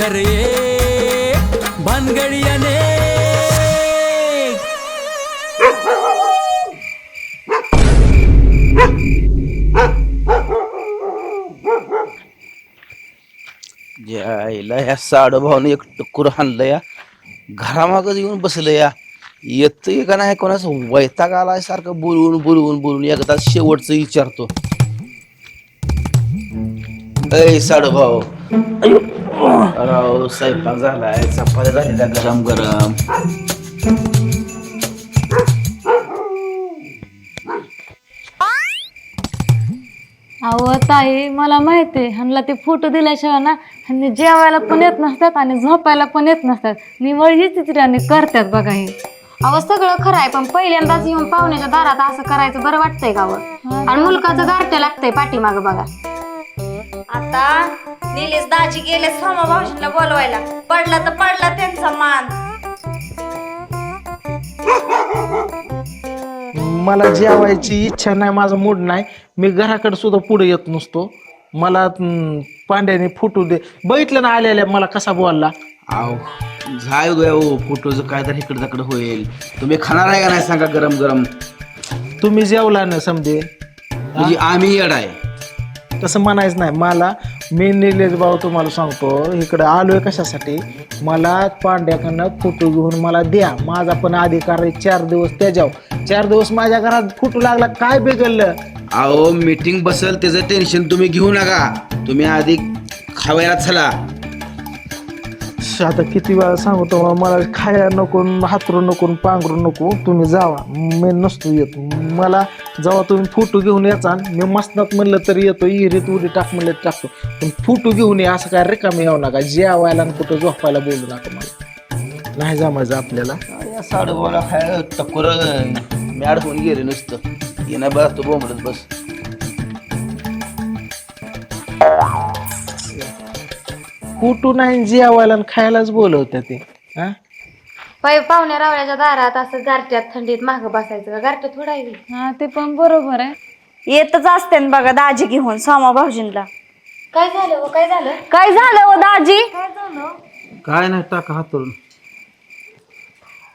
घर ये भानगडी यायला ह्या साडूभाऊने एक टुकुर हाणलं या. घरामागच येऊन बसलं या. येतंय का नाही कोणाचं? वैताग आलाय सारखं बोलवून बोलवून बोलवून एकदा शेवटचं विचारतो. ऐ साडूभाऊ. राव स्वयंपाक झालाय. चपात्या झालेल्या गरम गरम. अहो ताई मला माहिती आहे ह्यांना ते फोटो दिल्याशिवाय ना ह्यांनी जेवायला पण येत नसतात आणि झोपायला पण येत नसतात. निवळ ही चित्र्याने करतात बघा हे. अहो सगळं खरं आहे पण पहिल्यांदाच येऊन पाहुण्याच्या दारात असं करायचं बरं वाटतंय का वर आणि मुलकाचं गारठं लागतंय पाठीमाग बघा. आता निलेश दाजी गेले सोमा भाऊजींना बोलवायला. पडला तर पडला त्यांचा मान. मला जेवायची इच्छा नाही माझा मूड नाही. मी घराकडे सुद्धा पुढे येत नसतो. मला पांड्याने फुटू दे बघितलं ना आलेल्या मला कसा बोलला? आव झाय उद्या हो फोटोचं काय तर इकडं तिकडं होईल. तुम्ही खाणार आहे का नाही सांगा गरम गरम तुम्ही जेवला ना समजे? म्हणजे आम्ही येड आहे. तसं म्हणायचं नाही. मला मी निलेश भाऊ तुम्हाला सांगतो इकडं आलो आहे कशासाठी? मला पांड्याकडनं फोटो घेऊन मला द्या. माझा पण अधिकार आहे चार दिवस त्याच्यावर. चार दिवस माझ्या घरात फोटो लागला काय बिघडलं? अहो मीटिंग बसल त्याचं टेन्शन तुम्ही घेऊ नका. तुम्ही आधी खावायला चला. आता किती वेळा सांगतो मला खाया नको हातरू नको पांघरू नको तुम्ही जावा. मी नसतो येत. मला जेव्हा तुम्ही फोटो घेऊन याचा मी मस्तनात म्हणलं तरी येतो इहिरीत उडी टाक म्हणलं टाकतो. पण फोटो घेऊन या असं काय रिकामी येऊ नका. जेवायला आणि कुठं झोपायला बोलू नका मला. नाही जमायचं आपल्याला. या साडूबाला काय टक्कर मी अडकून गेले नुसतं. येणं बस तो बोंबलत बस. फोटो नाही जेवायला आणि खायलाच बोलवत्या ते हा? पै पाहुण्या रावळ्याच्या दारात असं गारट्यात थंडीत माग बसायचं. का गारठं थोडा आहे. हा ते पण बरोबर आहे. येतच असते ना बघा दाजी घेऊन सोमा भाऊजींना काय झालं हो? काय झालं? काय झालं हो दाजी? काय नाही टाका हातरून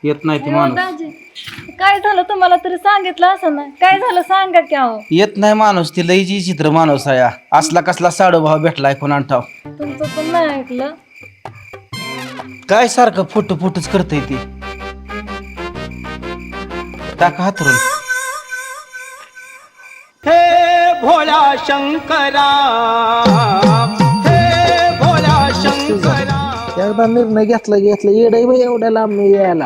येत नाही ते माणूस. दाजी काय झालं तुम्हाला तरी सांगितलं असं ना काय झालं सांगा की अहो. येत नाही माणूस ती लईची चित्र माणूस आहे हा. असला कसला साडूभाव भेटलाय कोण आणठाव तुमचं पण नाही ऐकलं? काय सारखं फोटो फोटोच करतय ती? टाका हातरून. एकदा निर्णय घेतला घेतला येडय बाई एवढ्या लांब मी यायला.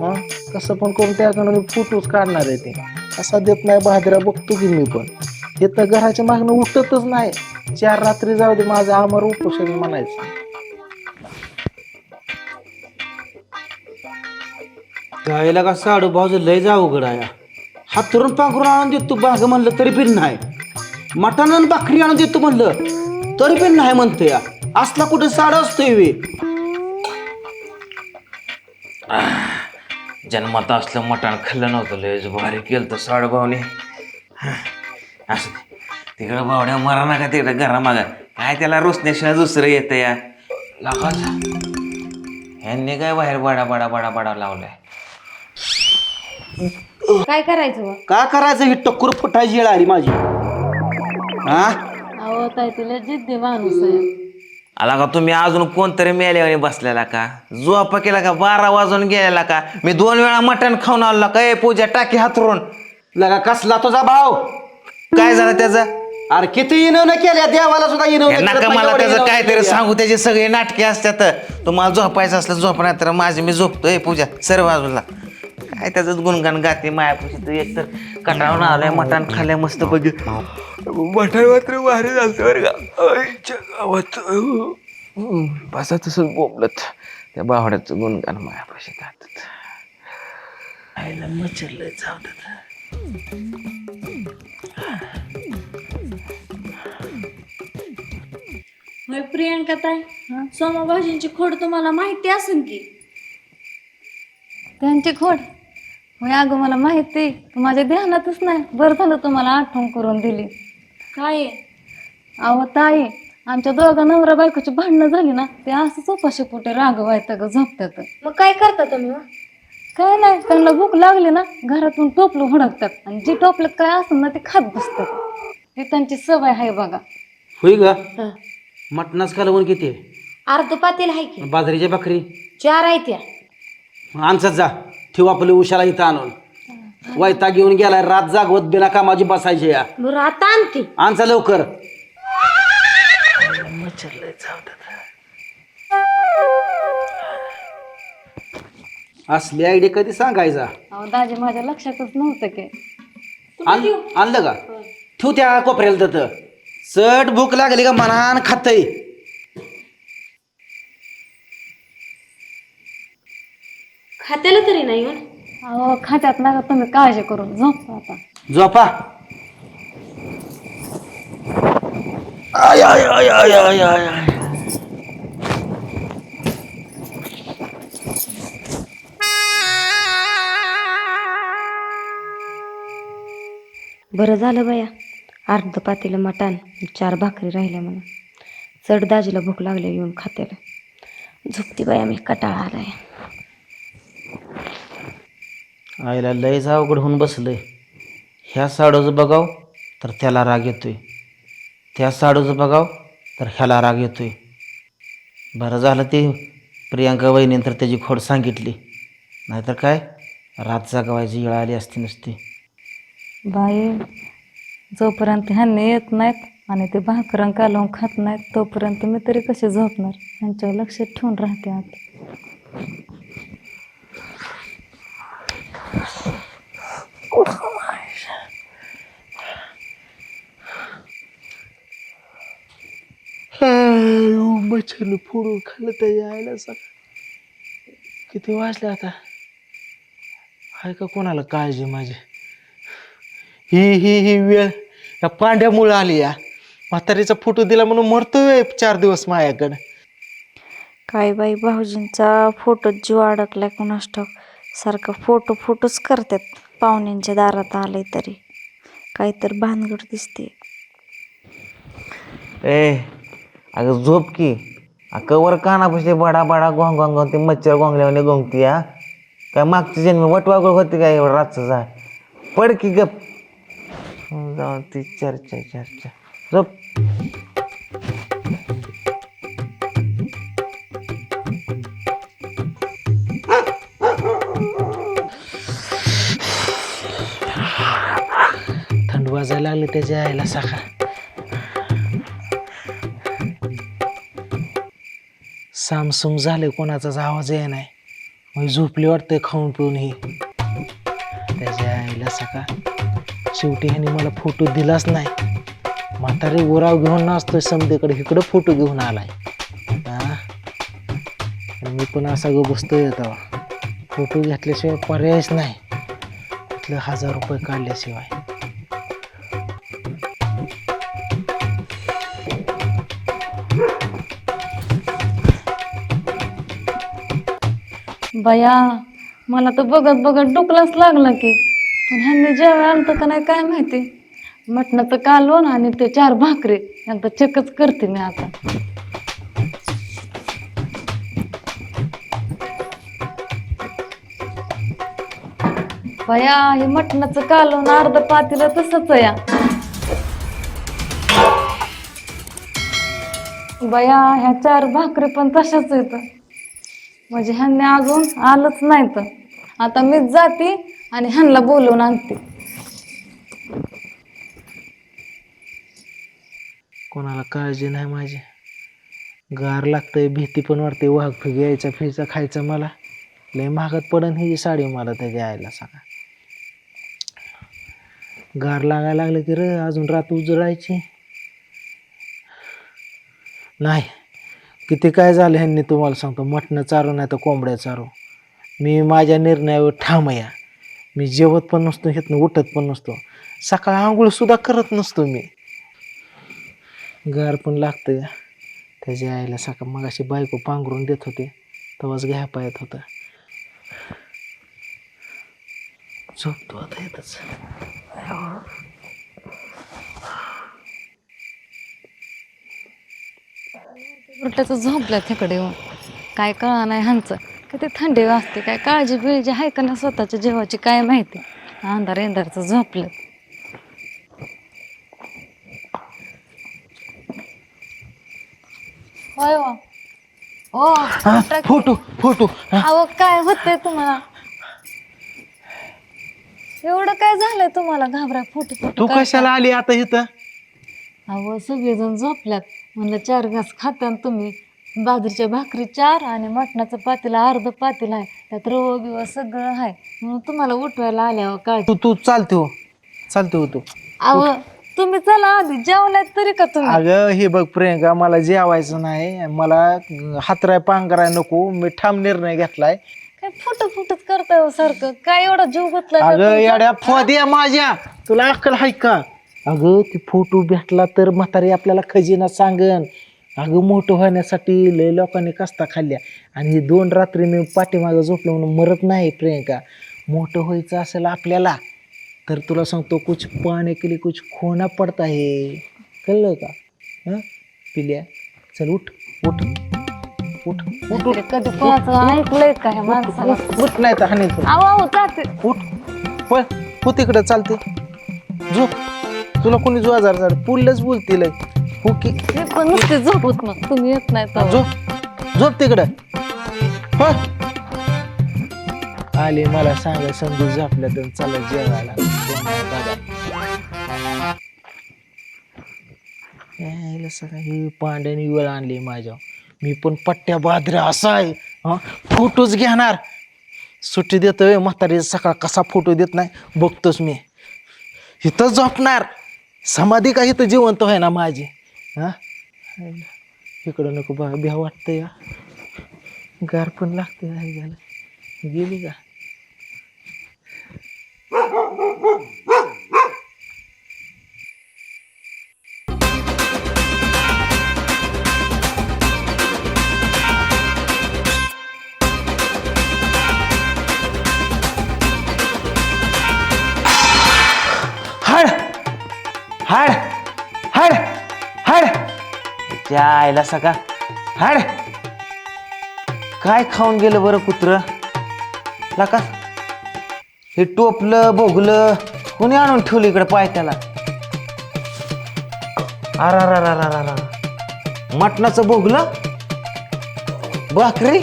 हा? कसं पण करून त्याकडून मी फोटोच काढणार आहे ते. असा देत नाही बहादरा बघतो की मी पण. हे तर घराच्या मागणं उठतच नाही. चार रात्री जाऊ दे माझं आमर उपोषण म्हणायचं. गायला का साडू भाऊज लय जा उघड आहे. हातरून पाखरून आणून देतो बाग म्हणलं तरी पण नाही. मटण आणि भाकरी आणून देतो म्हणलं तरी पण नाही म्हणतो या असला कुठे साडा असतोय वे जन्मात असलं मटण खाल्लं नव्हतं लय भारी केलं तर साडूभाऊने असं. तिकडं बावड्या मरा नका तिकडं घरामागं. काय त्याला रुसण्याशिवाय दुसरं येतं या? लागाच ह्यांनी काय बाहेर बडा बडा बडा बडा लावलाय? काय करायचं? का करायचं? ही टक्कर फुटायची येळ आली माझी. हा? अहो ताई तिला जिद्दी माणूस आहे. आला का तुम्ही अजून कोणतरी मेल्याने बसलेला का? झोपा केला का? बारा वाजून गेलेला का? मी दोन वेळा मटण खाऊन आलो का? ए पूजा टाकी हातरून. लगा कसला तुझा भाव? काय झालं त्याचं? अरे किती इनवणं केल्या? देवाला सुद्धा इनवणं नका मला त्याचं काहीतरी. सांगू. त्याचे सगळे नाटके असतात. तुम्हाला झोपायचं असलं झोप नाही तर माझे मी झोपतोय पूजा. सर्व बाजूला. काय त्याचं गुणगान गाते मायापाशी. तू एक तर कटाळून आलाय मटण खाल्लंय मस्त पैकी. मटण मात्र भारी झालं बरं का. आईच्या गावात. बसा तसंच बोबलत. त्या बावड्याचं गुणगान मायापाशी गातात. आईला मचरलंय जाऊ होय प्रियंका ताई? सोमा भाऊजींची खोड तुम्हाला माहिती असेल की? त्यांची खोड? होय अगं मला माहिती पण माझ्या ध्यानातच नाही. बरं झालं तुम्हाला आठवण करून दिली. काय आहे? अहो ताई आमच्या दोघा नवरा बायकोची भांडणं झाली ना ते असंच उपाशी पोटे रागवायचं ग झोपतात. मग काय करता तुम्ही मग? काय नाही त्यांना भूक लागली ना घरातून टोपलं हुडकतात. आणि जे टोपलं काय असेल ना ते खात बसतात. हे त्यांची सवय आहे बघा. होय ग? मटणाच कालवण किती आहे? अर्ध पातेल आहे की. बाजरीच्या भाकरी? चार आहे त्या आमचाच जा. ठेव आपल्या उशाला इथं आणून. वैता घेऊन गेलाय रात जागवत बिना कामाची बसायची या. बरं आता आणते आणचा लवकर. असली आयडिया कधी सांगायचा? अहो दाजी माझ्या लक्षातच नव्हतं की. आण- आणलं का? ठेव त्या कोपऱ्याला तर चट भूक लागली का? मनान खातय. खात्याला तरी नाही येऊन अहो खात्यात नका तुम्ही काळजी करून झोप आता. झोपा. आय आय आय आय आय आय आय. बरं झालं बया. अर्ध पातेलं मटण चार भाकरी राहिल्या म्हणून. चढ दाजीला भूक लागली येऊन खात्याला. झोपती बाया मी कटाळा आलाय. आईला लयच अवघड होऊन बसलंय. ह्या साडूचं बघाव तर त्याला राग येतोय. त्या साडूचं बघाव तर ह्याला राग येतोय. बरं झालं ते प्रियांका वहिनीनं तर त्याची खोड सांगितली. नाहीतर काय? रात जागवायची वेळ आली असती नुसती. बाई जोपर्यंत ह्यांनी येत नाहीत आणि ते भाकरं कालवून खात नाहीत तोपर्यंत मी तरी कसे झोपणार? ह्यांच्यावर लक्ष ठेवून राहते आता. मच्छरनं फोडून खाल्लं तर यायला सग किती वाजले आता? हाय का कोणाला काळजी माझी? ही ही ही वेळ या पांड्यामुळं आली या. म्हातारीचा फोटो दिला म्हणून मरतोय चार दिवस माझ्याकडं काय बाई भाऊजींचा फोटो जीव अडकलाय कोणास ठाऊक? सारखं फोटो फोटोच करतात. पाहुण्यांच्या दारात आले तरी. काहीतरी भानगड दिसते ए अगं झोप की. आ, कवर कानापाशी बडा बडा गोंग गोंग गोंग ते मच्छर गोंगल्यावाने गोंगती हा काय मागची जन्म वटवागळ होती काय एवढं रातचा जा? पड की गप. जाऊ ती चर्चा चर्चा. झोप. वाजायला लागले त्याच्या यायला सखा सामसूम झाले कोणाचाच आवाज ये नाही मग झोपली वाटते खाऊन पिऊन ही. त्याच्या आईला सका शेवटी ह्याने मला फोटो दिलाच नाही. म्हातारी ओराव घेऊन नाचतोय समधेकडे इकडं फोटो घेऊन आलाय. मी पण असा ग बसतोय तेव्हा फोटो घेतल्याशिवाय पर्यायच नाही. तिथलं हजार रुपये काढल्याशिवाय. बया मला तर बघत बघत डोकलाच लागला की. पण ह्यांनी जेव्हा आणतं का नाही काय माहिती? मटणाचं कालवण आणि ते चार भाकरी. यांचा चेकच करते मी आता. बया हे मटणाचं कालवण अर्ध पातीला तसंच या. बया ह्या चार भाकरी पण तशाच येतं म्हणजे ह्यांनी अजून आलंच नाही तर. आता मीच जाते आणि ह्यांना बोलवून आणते. कोणाला काळजी नाही माझी. गार लागतंय भीती पण वाटते. वाघ फिग यायचा फिरचा खायचा मला. लय महागात पडन ही जी साडी मला ते यायला सांगा. गार लागायला लागलं की र अजून रात उजळायची. नाही. किती काय झालं ह्यांनी तुम्हाला सांगतो. मटणं चारू नाही तर कोंबड्या चारू. मी माझ्या निर्णयावर ठाम या. मी जेवत पण नसतो हेतनं उठत पण नसतो. सकाळ आंघोळसुद्धा करत नसतो मी. गार पण लागतं त्याच्या आईला सकाळ मग अशी बायको पांघरून देत होते. तेव्हाच घ्या पायत होता. झोपतो आता येतच उलट्याचं झोपल्यात तिकडे येऊन काय कळा नाही ह्यांचं. किती थंडी वाजते काय काळजी बिळजी आहे का ना स्वतःच्या जीवाची काय माहिती. अंधार अंधारचं झोपल्यात होय हो. ओ फोटो फोटो. अहो काय होतंय तुम्हाला? एवढं काय झालंय तुम्हाला? घाबरा फोटो फोटो कशाला आली आता इथं? अहो सगळेजण झोपल्यात. म्हणलं चार घास खाता तुम्ही. बाजरीच्या भाकरी चार आणि मटणाचं पातेला अर्ध पातेला आहे. त्यात रव बिव सगळं आहे. म्हणून तुम्हाला उठवायला आल्या अहो काय तू तू चालते हो. चालते हो तू. अहो तुम्ही चला आधी जेवलात तरी का तुम्ही? अगं हे बघ प्रियंका मला जेवायचं नाही. मला हातराय पांघराय नको. मी ठाम निर्णय घेतलाय. काय फोटो फोटोच करताय हो सारखं? काय एवढा जीव गुतला का अगं तुमचा? येड्या फोद्या माझ्या. तुला अक्कल हाय का? अगं ती फोटो भेटला तर म्हातारी आपल्याला खजिना सांगन. अगं मोठं होण्यासाठी लय लोकांनी कस्ता खाल्ल्या. आणि ही दोन रात्री मी पाठीमागं झोपलो म्हणून मरत नाही प्रियंका. मोठं व्हायचं असेल आपल्याला तर तुला सांगतो कुछ पाने के लिए कुछ खोना पडता है. कळलं का? हां? पिल्या. चल उठ उठ. उठ उठ उठ. कधी कोणाचं ऐकलंय का ह्या माणसाला? उठ नाही तर हानी जाते उठ. पळ. हो तिकडं चालते. झोप. तुला कोणी जो आजार झाला पुढलंच बोलतील. हो की? मी पण नुसते झोपत मग. तुम्ही येत नाही तर. झोप झोप तिकडं. हो? आले मला सांगा समजू झोपल्या तर चला जेवायला. यायला सगळं हे पांड्याने वेळ आणली माझ्या मी पण पट्ट्या बाजऱ्या असा आहे. हा? फोटोच घेणार. सुट्टी देतोय म्हातारी सकाळ कसा फोटो देत नाही बघतोच मी. इथं झोपणार. समाधी काही तर जिवंत आहे ना माझी? हा? इकडं नको बा भ्या वाटतं या गार पण लागते झालं. गेली का? हाड हाड हाड. त्या आईला सका हाड. काय खाऊन गेलं बरं कुत्र? लाका. हे टोपलं बोगलं कोणी आणून ठेवलं इकडे पाय त्याला अरा मटणाचं बोगलं? भाकरी?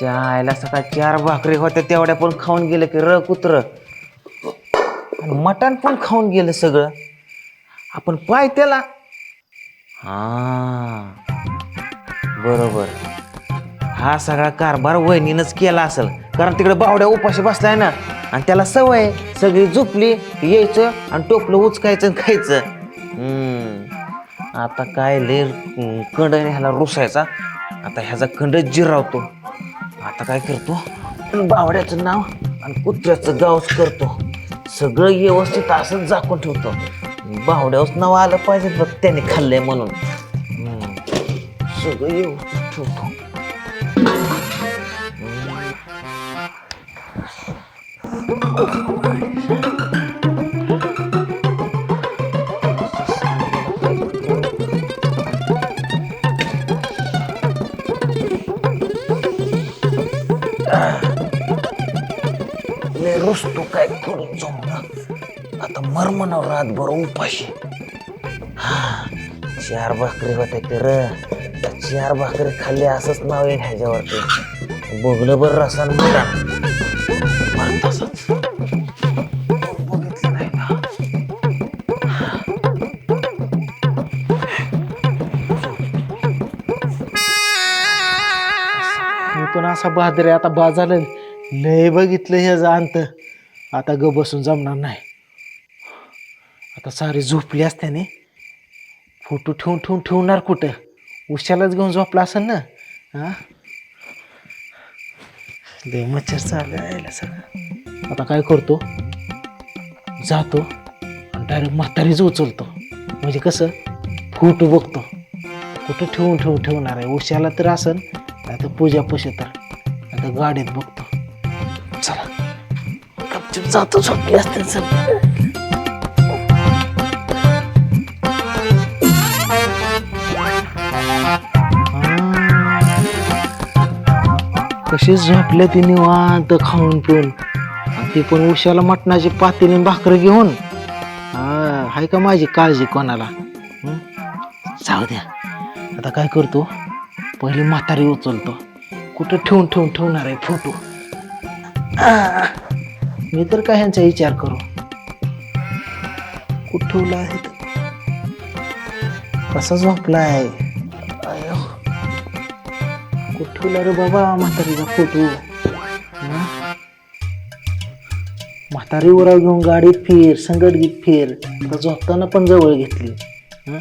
चायला आईला सकाळ चार भाकरी होत्या तेवढ्या पण खाऊन गेलं की र कुत्र. आणि मटण पण खाऊन गेलं सगळं. आपण पाय त्याला. हा. बरोबर. हा सगळा कारभार वहिनीनंच केला असेल. कारण तिकडे बावड्या उपाशी बसलाय ना. आणि त्याला सवय आहे. सगळी झोपली यायचं आणि टोपलं उचकायचं आणि खायचं. हम्म. आता काय लय अं, कंड आहे ह्याला रुसायचा. आता ह्याचा कंड जिरावतो. आता काय करतो? बावड्याचं नाव आणि कुत्र्याचं गावच करतो. सगळं व्यवस्थित असंच झाकून ठेवतो. बावड्यावरच नाव आलं पाहिजे बघ त्याने खाल्लंय म्हणून. हम्म. सगळं व्यवस्थित ठेवतो. काय आता जाऊन आता मरमनाव रातभर उपाशी. हा, चार भाकरी होत्या की र. त्या चार भाकरी खाल्ली असंच नाव आहे ह्याच्यावरती. बघलं बरं रसान मुला तसंच. बघितलं नाही मी पण असा बहादर आहे. आता बाजारला लय बघितलं हे अंत आता ग बसून जमणार नाही. आता सारे झोपली असत्याने फोटो ठेवून ठेवून ठेवणार कुठं? उशालाच घेऊन झोपला असेल ना? हा लय मच्छर चालू यायला सगळं. आता काय करतो? जातो आणि डायरेक्ट म्हातारीच उचलतो. म्हणजे कसं? फोटो बघतो. कुठं ठेवून ठेवून ठेवणार आहे. उशाला तर असन नाही तर पूजा पशी तर. आता गाडीत बघतो. चला. झोपते जातो झोपली असते कशीच झोपले ती निवांत खाऊन पिऊन. ती पण उशाला मटणाची पातेली भाकर घेऊन. हाय का माझी काळजी कोणाला? जाऊ द्या. आता काय करतो? पहिली म्हातारी उचलतो. कुठं ठेवून ठेवून ठेवणार आहे फोटो? मी तर काय ह्यांचा विचार करू? कुठं ठेवला आहे? कसा झोपलाय अयो. कुठं ठेवला रे बाबा? म्हातारीचा फोटो हं? म्हातारी उराव घेऊन गाडीत फिर संगटगीत फिर. आता झोपताना पण जवळ घेतली. हं?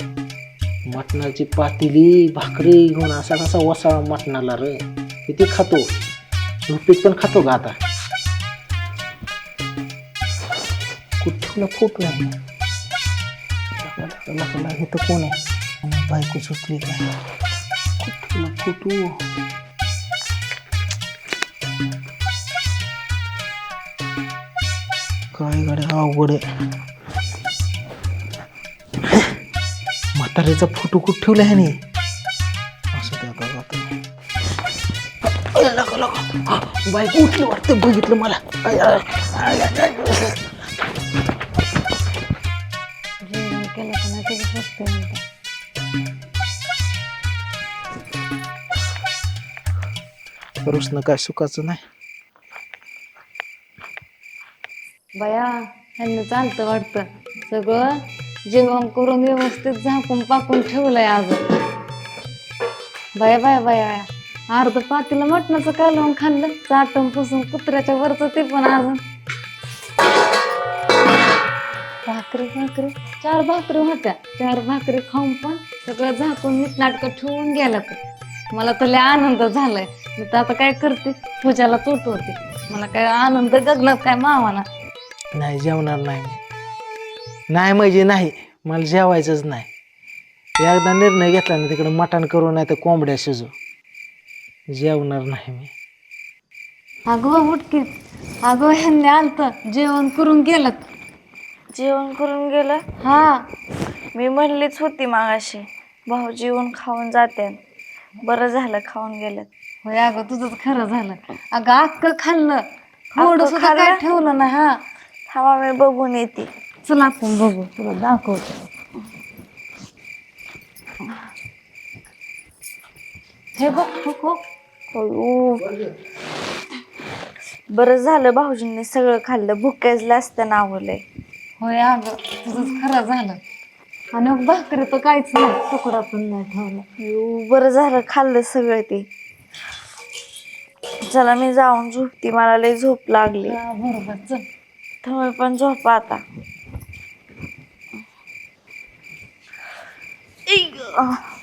मटणाची पातेली भाकरी घेऊन असा कसा वसाळा मटणाला रे? किती खातो? झोपीत पण खातो का आता? कुठला खूप आहे लका, हे तर कोण आहे बायको झोपली काय कुठला काय गाड्या अवघड आहे म्हातारीचा फोटो कुठं ठेवला आहे नाही असं त्या आता बायको उठली वाटतं बघितलं मला म्हणतात रुसणं काय सुखाचं नाही. बया ह्यांना चालतं वाटतं. सगळं जेवण करून व्यवस्थित झाकून पाकून ठेवलंय अजून बाया बाया बाया. बाया अर्ध पातीला मटणाचं कालवून खाल्लं. चाटून पुसून कुत्र्याच्या वरचं ते पण अजून भाकरी भाकरी. चार भाकरी होत्या. चार भाकरी खाऊन पण सगळं झाकून नीट नाटकं ठेवून गेला ते मला तर लय आनंद झालाय. मी तर आता काय करते? पूजाला तोट होते मला काय आनंद गगनात काय मावाना. नाही जेवणार नाही मी. नाही म्हणजे नाही. मला जेवायचंच नाही. एकदा निर्णय घेतला ना तिकडं मटण करू नाही तर कोंबड्या शिजू. जेवणार नाही मी. अगं उठकी. अगं ह्यांनी आलत. जेवण करून गेलं जेवण करून गेलं? हा. मी म्हणलीच होती मागाशी भाऊ जेवण खाऊन जाते. बरं झालं खाऊन गेलं होय अगं तुझंच खरं झालं. अगं अक्क खाल्लं. थोडं अख्खं सुद्धा काय खाल्लं? ठेवलं ना हा. थांबा मी बघून येते. चल आपण बघू. तुला दाखवतो. हे बघ हो, हो. अयो. बरं झालं भाऊजींनी सगळं खाल्लं. भुक्याजलं असतं आवडलंय होय अगं तुझंच खरं झालं. आणि मग भाकरी तर काहीच नाही तुकडा पण नाही ठेवला. बरं झालं खाल्लं सगळं ते. चला मी जाऊन झोपते मला लय झोप लागली. हा, बरोबर चल. तुम्ही पण झोपा आता. तुम्ही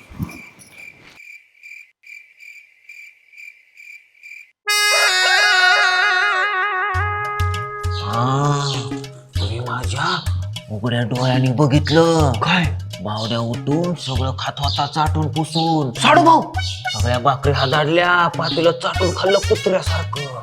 उघड्या डोळ्याने बघितलं. काय? बावड्या उठून सगळं खात होता चाटून पुसून. साडू भाऊ! सगळ्या भाकरी हादाडल्या पातीला चाटून खाल्लं कुत्र्यासारखं.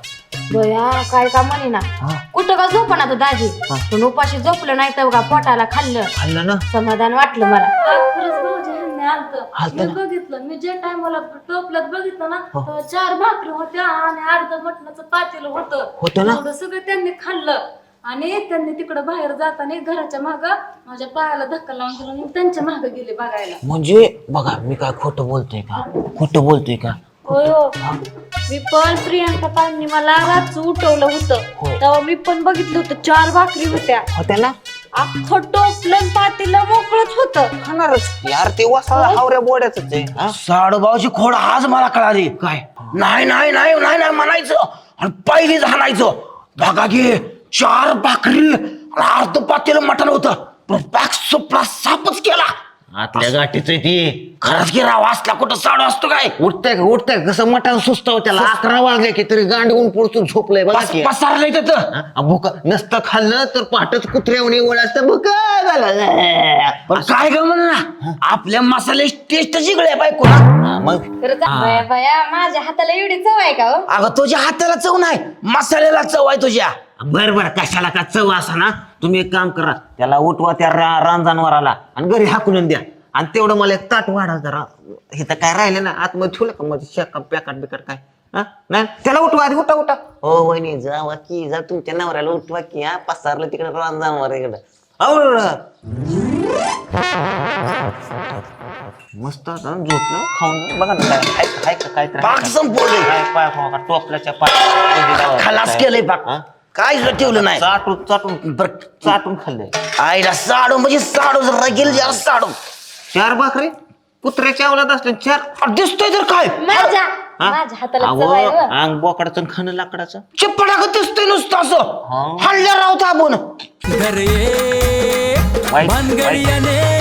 बया काय का म्हणे ना? हा. कुठं का झोपण आता दाजी? हा. पण उपाशी झोपलं नाही तर का पोटाला खाल्लं. खाल्लं ना? समाधान वाटलं मला. खरंच भाऊजी ह्यांनी आलतं. आलतं मी बघितलं. मी जे टायमाला टोपल्यात बघितलं ना तेव्हा चार भाकरी होत्या आणि अर्ध मटणाचं पातेलं होतं. होतं ना? एवढं सगळं त्यांनी खाल्लं. आणि त्यांनी तिकडं बाहेर जाताना घराच्या माग माझ्या पायाला धक्का लावून दिला आणि त्यांच्या माग गेले बघायला. म्हणजे बघा मी काय खोटं बोलतोय का? खोटं बोलतोय का? होय हो. मी पण प्रियांका ताईंनी मला रातच उठवलं होतं. होय. तेव्हा मी पण बघितलं होतं चार भाकरी होत्या. होत्या ना? अख्खं टोपलं पातीला मोकळच होतं. खाणारच. यार ते वसाळा हावऱ्या बोड्याच आहे साडूबावची खोड आज मला कळाली. काय? नाही नाही नाही नाही नाही म्हणायचं. आणि पहिलीच हाणायचं. बघा घे. चार भाकरी अर्ध पातेलं मटण होतं. पण बॅग सुपला सापच केला. आतल्या गाठीच ती. खरंच की राव असला कुठं साडू असतो काय? उठतंय का उठतंय कसं मटण सुस्त त्याला. अकरा वाजले की तरी गांडून पुढचून झोपलंय बघा की. पसारलंय त्याचं भुक नसतं खाल्लं तर पाठच कुत्र्यावणी ओळखतं भुक झालं काय ग म्हणा आपल्या मसाले टेस्ट जिगळे बायको ना मग? बया बया. माझ्या हाताला एवढी चव आहे का हो? अगं तुझ्या हाताला चव नाही. मसाल्याला चव आहे तुझ्या. बर बर कशाला का चव असा ना तुम्ही एक काम करा त्याला उठवा त्या रा रानजानवराला आणि घरी हाकून द्या. आणि तेवढं मला एक ताट वाढा जरा. इथं काय राहिलं ना आतमध्ये ठेवलं का मग शेका पॅकाट बिकाट काय? हा? नाही? त्याला उठवा आधी उठा उठा. हो वहिनी जावा की जा तुमच्या नवऱ्याला उठवा की हा पसारलं तिकडे रान जाणार इकडं मस्त आता झोपलं खाऊन बघा ना काय काय तर. काय पाय खावा का टोपल्याच्या पाय. खलास केलंय हा? काय सुद्धा ठेवलं नाही? चाटून चाटून बर. चाटून खाल्ले आईला साडू म्हणजे साडू जर रगेल जरा साडू चार भाकरी? कुत्र्याच्या अवलाद असले चार. दिसतोय तर काय? माझ्या हा? माझ्या हाताला अहो, चव आहे हो. अंग बोकडाचं आणि खाणं लाकडाचं. चिप्पडाक दिसतोय नुसतं असं. हल्ल्या राहतो आपण वाईट वाईट.